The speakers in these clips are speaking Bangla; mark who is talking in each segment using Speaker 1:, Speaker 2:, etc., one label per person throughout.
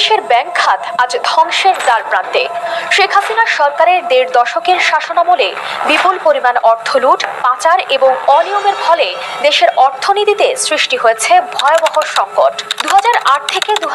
Speaker 1: বাংলাদেশের ব্যাংক খাত আজ ধ্বংসের দ্বার প্রান্তে। শেখ হাসিনা সরকারের দেড় দশকের শাসনামলে বিপুল পরিমাণ অর্থ লুট, পাচার এবং অনিয়মের ফলে দেশের অর্থনীতিতে সৃষ্টি হয়েছে ভয়াবহ সংকট। দু থেকে দু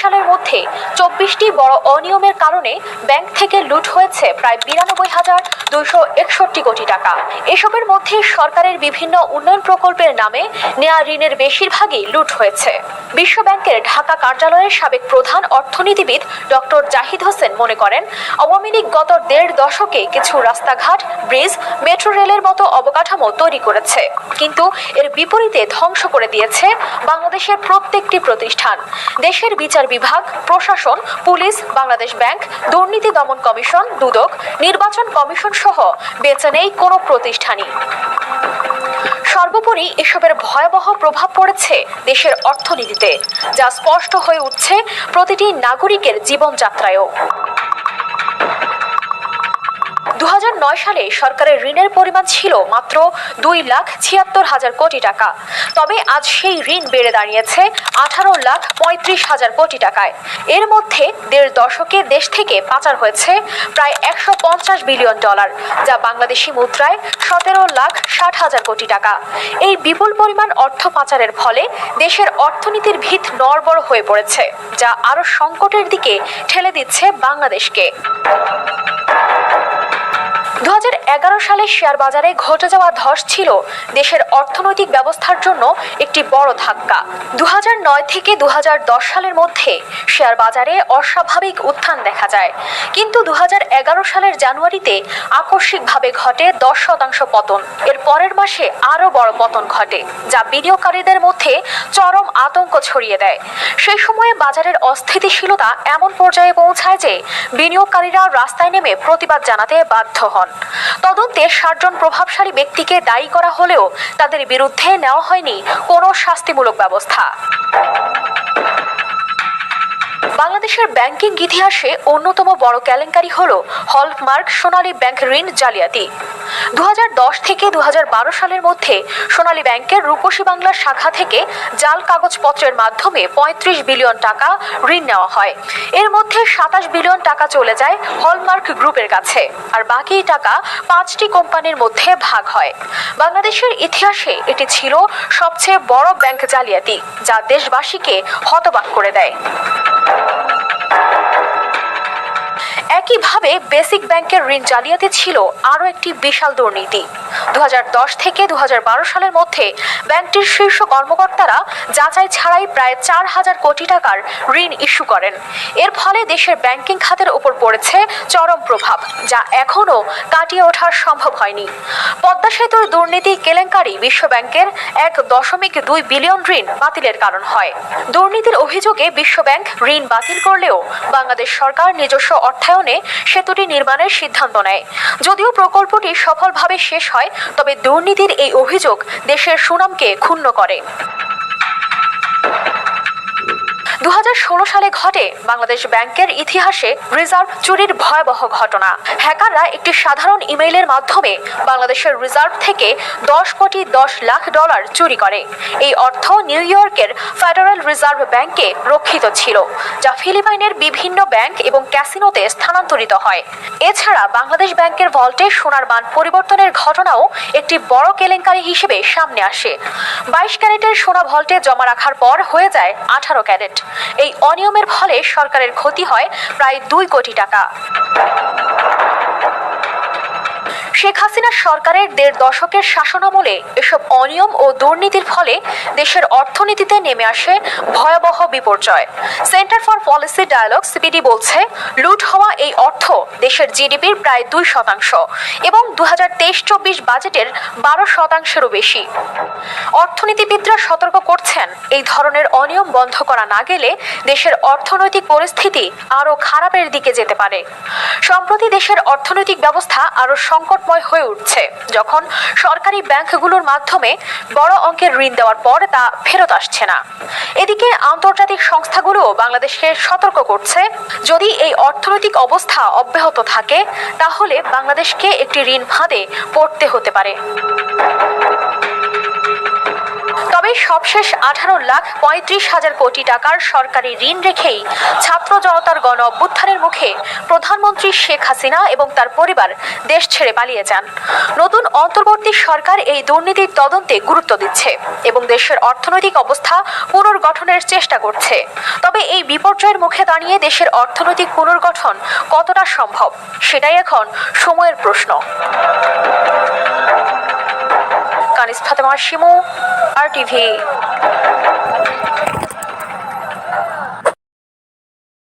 Speaker 1: সালের মধ্যে চব্বিশটি বড় অনিয়মের কারণে ব্যাংক থেকে লুট হয়েছে প্রায় বিরানব্বই হাজার দুইশো একষট্টি কোটি টাকা। এসবের মধ্যে সরকারের বিভিন্ন উন্নয়ন প্রকল্পের নামে নেয়া ঋণের বেশিরভাগই লুট হয়েছে। বিশ্ব ব্যাংকের ঢাকা কার্যালয়ের সাবেক প্রধান অর্থনীতিবিদ ডক্টর জাহিদ হোসেন মনে করেন, আওয়ামী লীগ গত দেড় দশকে কিছু রাস্তাঘাট, ব্রিজ, মেট্রো রেলের মতো অবকাঠামো তৈরি করেছে। কিন্তু এর বিপরীতে ধ্বংস করে দিয়েছে বাংলাদেশের প্রত্যেকটি প্রতিষ্ঠান। দেশের বিচার বিভাগ, প্রশাসন, পুলিশ, বাংলাদেশ ব্যাংক, দুর্নীতি দমন কমিশন, দুদক, নির্বাচন কমিশন সহ বেঁচে নেই কোনো প্রতিষ্ঠানই। সর্বোপরি এসবের ভয়াবহ প্রভাব পড়েছে দেশের অর্থনীতিতে যা স্পষ্ট হয়ে উঠছে প্রতিটি নাগরিকের জীবনযাত্রায়ও। দু হাজার নয় সালে সরকারের ঋণের পরিমাণ ছিল মাত্র দুই লাখ ছিয়াত্তর হাজার কোটি টাকা। তবে আজ সেই ঋণ বেড়ে দাঁড়িয়েছে আঠারো লাখ পঁয়ত্রিশ হাজার কোটি টাকায়। এর মধ্যে দেড় দশকে দেশ থেকে পাচার হয়েছে প্রায় একশো পঞ্চাশ বিলিয়ন ডলার, যা বাংলাদেশি মুদ্রায় সতেরো লাখ ষাট হাজার কোটি টাকা। এই বিপুল পরিমাণ অর্থ পাচারের ফলে দেশের অর্থনীতির ভিত নড়বড় হয়ে পড়েছে, যা আরও সংকটের দিকে ঠেলে দিচ্ছে বাংলাদেশকে। দু হাজার এগারো সালে শেয়ার বাজারে ঘটে যাওয়া ধস ছিল দেশের অর্থনৈতিক ব্যবস্থার জন্য একটি বড় ধাক্কা। দু হাজার নয় থেকে দু হাজার দশ সালের মধ্যে শেয়ার বাজারে অস্বাভাবিক উত্থান দেখা যায়। কিন্তু দু হাজার এগারো সালের জানুয়ারিতে আকস্মিকভাবে ঘটে দশ শতাংশ পতন। এর পরের মাসে আরও বড় পতন ঘটে, যা বিনিয়োগকারীদের মধ্যে চরম আতঙ্ক ছড়িয়ে দেয়। সেই সময়ে বাজারের অস্থিতিশীলতা এমন পর্যায়ে পৌঁছায় যে বিনিয়োগকারীরা রাস্তায় নেমে প্রতিবাদ জানাতে বাধ্য হন। তদন্তে ষাটজন প্রভাবশালী ব্যক্তিকে দায়ী করা হলেও তাদের বিরুদ্ধে নেওয়া হয়নি কোনো শাস্তিমূলক ব্যবস্থা। বাংলাদেশের ব্যাংকিং ইতিহাসে অন্যতম বড় কেলেঙ্কারি হল হলমার্ক সোনালী ব্যাংক ঋণ জালিয়াতি। দু হাজার দশ থেকে দু হাজার বারো সালের মধ্যে সোনালী ব্যাংকের রূপসী বাংলা শাখা থেকে জাল কাগজপত্রের মাধ্যমে পঁয়ত্রিশ বিলিয়ন টাকা ঋণ নেওয়া হয়। এর মধ্যে সাতাশ বিলিয়ন টাকা চলে যায় হলমার্ক গ্রুপের কাছে, আর বাকি টাকা পাঁচটি কোম্পানির মধ্যে ভাগ হয়। বাংলাদেশের ইতিহাসে এটি ছিল সবচেয়ে বড় ব্যাংক জালিয়াতি, যা দেশবাসীকে হতবাক করে দেয়। একইভাবে বেসিক ব্যাংকের ঋণ জালিয়াতি ছিল আরও একটি বিশাল দুর্নীতি। দু হাজার দশ থেকে দু হাজার বারো সালের মধ্যে ব্যাংকটির শীর্ষ কর্মকর্তারা যাচাই ছাড়াই প্রায় চার হাজার কোটি টাকার ঋণ ইস্যু করেন। এর ফলে দেশের ব্যাংকিং খাতের উপর পড়েছে চরম প্রভাব, যা এখনও কাটিয়ে ওঠা সম্ভব হয়নি। পদ্মা সেতুর দুর্নীতি কেলেঙ্কারি বিশ্ব ব্যাংকের এক দশমিক দুই বিলিয়ন ঋণ বাতিলের কারণ হয়। দুর্নীতির অভিযোগে বিশ্ব ব্যাংক ঋণ বাতিল করলেও বাংলাদেশ সরকার নিজস্ব অর্থায়নে সেতুটি নির্মাণের সিদ্ধান্ত নেয়। যদিও প্রকল্পটি সফলভাবে শেষ হয় তবে দুর্নীতির এই অভিযোগ দেশের সুনামকে ক্ষুণ্ণ করে। দু হাজার ষোলো সালে ঘটে বাংলাদেশ ব্যাংকের ইতিহাসে রিজার্ভ চুরির ভয়াবহ ঘটনা। হ্যাকাররা একটি সাধারণ ইমেইলের মাধ্যমে বাংলাদেশের রিজার্ভ থেকে দশ কোটি দশ লাখ ডলার চুরি করে। এই অর্থ নিউ ইয়র্কের ফেডারেল রিজার্ভ ব্যাংকে রক্ষিত ছিল, যা ফিলিপাইনের বিভিন্ন ব্যাংক এবং ক্যাসিনোতে স্থানান্তরিত হয়। এছাড়া বাংলাদেশ ব্যাংকের ভল্টে সোনার মান পরিবর্তনের ঘটনাও একটি বড় কেলেঙ্কারি হিসেবে সামনে আসে। বাইশ ক্যারেটের সোনা ভল্টে জমা রাখার পর হয়ে যায় আঠারো ক্যারেট। এই অনিয়মের ফলে সরকারের ক্ষতি হয় প্রায় দুই কোটি টাকা। শেখ হাসিনা সরকারের দেড় দশকের শাসনামলে এসব অনিয়ম ও দুর্নীতির ফলে দেশের অর্থনীতিতে নেমে আসে ভয়াবহ বিপর্যয়। Centre for policy dialogue CPD বলছে, লুট হওয়া এই দেশের জিডিপির প্রায় দুই শতাংশ এবং দু হাজার তেইশ চব্বিশ বাজেটের বারো শতাংশেরও বেশি। অর্থনীতিবিদরা সতর্ক করছেন, এই ধরনের অনিয়ম বন্ধ করা না গেলে দেশের অর্থনৈতিক পরিস্থিতি আরও খারাপের দিকে যেতে পারে। সম্প্রতি দেশের অর্থনৈতিক ব্যবস্থা আরও সংকটময় হয়ে উঠছে, যখন সরকারি ব্যাংকগুলোর মাধ্যমে বড় অঙ্কের ঋণ দেওয়ার পর তা ফেরত আসছে না। এদিকে আন্তর্জাতিক সংস্থাগুলো বাংলাদেশকে সতর্ক করছে, যদি এই অর্থনৈতিক অবস্থা অব্যাহত থাকে, তাহলে বাংলাদেশকে একটি ঋণ ফাঁদে পড়তে হতে পারে। তবে সবশেষ আঠারো লাখ পঁয়ত্রিশ হাজার কোটি টাকার সরকারি ঋণ রেখেই ছাত্র জনতার গণ অভ্যুত্থানের মুখে প্রধানমন্ত্রী শেখ হাসিনা এবং তার পরিবার দেশ ছেড়ে পালিয়ে যান। নতুন অন্তর্বর্তী সরকার এই দুর্নীতির তদন্তে গুরুত্ব দিচ্ছে এবং দেশের অর্থনৈতিক অবস্থা পুনর্গঠনের চেষ্টা করছে। তবে এই বিপর্যয়ের মুখে দাঁড়িয়ে দেশের অর্থনৈতিক পুনর্গঠন কতটা সম্ভব, সেটাই এখন সময়ের প্রশ্ন। Kanis Fatema, Shimu, R TV.